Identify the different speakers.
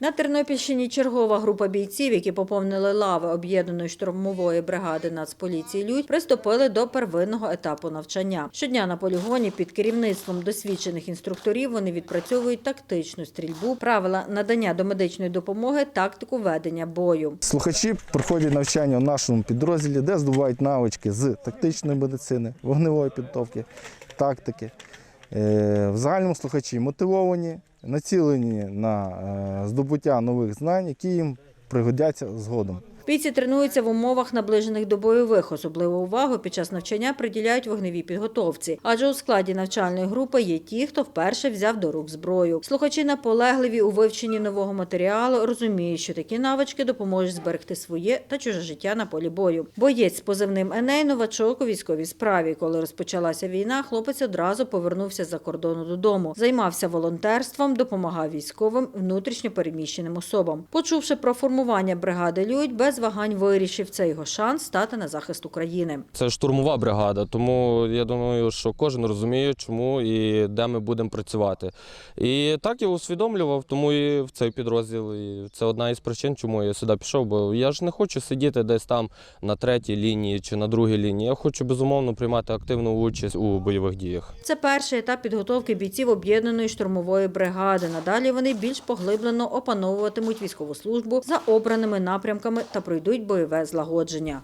Speaker 1: На Тернопільщині чергова група бійців, які поповнили лави об'єднаної штурмової бригади Нацполіції Людь, приступили до первинного етапу навчання. Щодня на полігоні під керівництвом досвідчених інструкторів вони відпрацьовують тактичну стрільбу, правила надання домедичної допомоги, тактику ведення бою.
Speaker 2: Слухачі проходять навчання в нашому підрозділі, де здобувають навички з тактичної медицини, вогневої підготовки, тактики. Е, В загальному слухачі мотивовані, націлені на е, здобуття нових знань, які їм пригодяться згодом.
Speaker 1: Бійці тренуються в умовах наближених до бойових. Особливу увагу під час навчання приділяють вогневій підготовці, адже у складі навчальної групи є ті, хто вперше взяв до рук зброю. Слухачі наполегливі у вивченні нового матеріалу, розуміють, що такі навички допоможуть зберегти своє та чуже життя на полі бою. Боєць з позивним Еней новачок у військовій справі. Коли розпочалася війна, хлопець одразу повернувся з-за кордону додому. Займався волонтерством, допомагав військовим внутрішньо переміщеним особам. Почувши про формування бригади Людь, без вагань вирішив це його шанс стати на захист України.
Speaker 3: Це штурмова бригада, тому я думаю, що кожен розуміє, чому і де ми будемо працювати. І так я усвідомлював, тому і в цей підрозділ. І це одна із причин, чому я сюди пішов. Бо я ж не хочу сидіти десь там на третій лінії чи на другій лінії. Я хочу безумовно приймати активну участь у бойових діях.
Speaker 1: Це перший етап підготовки бійців об'єднаної штурмової бригади. Надалі вони більш поглиблено опановуватимуть військову службу за обраними напрямками та пройдуть бойове злагодження.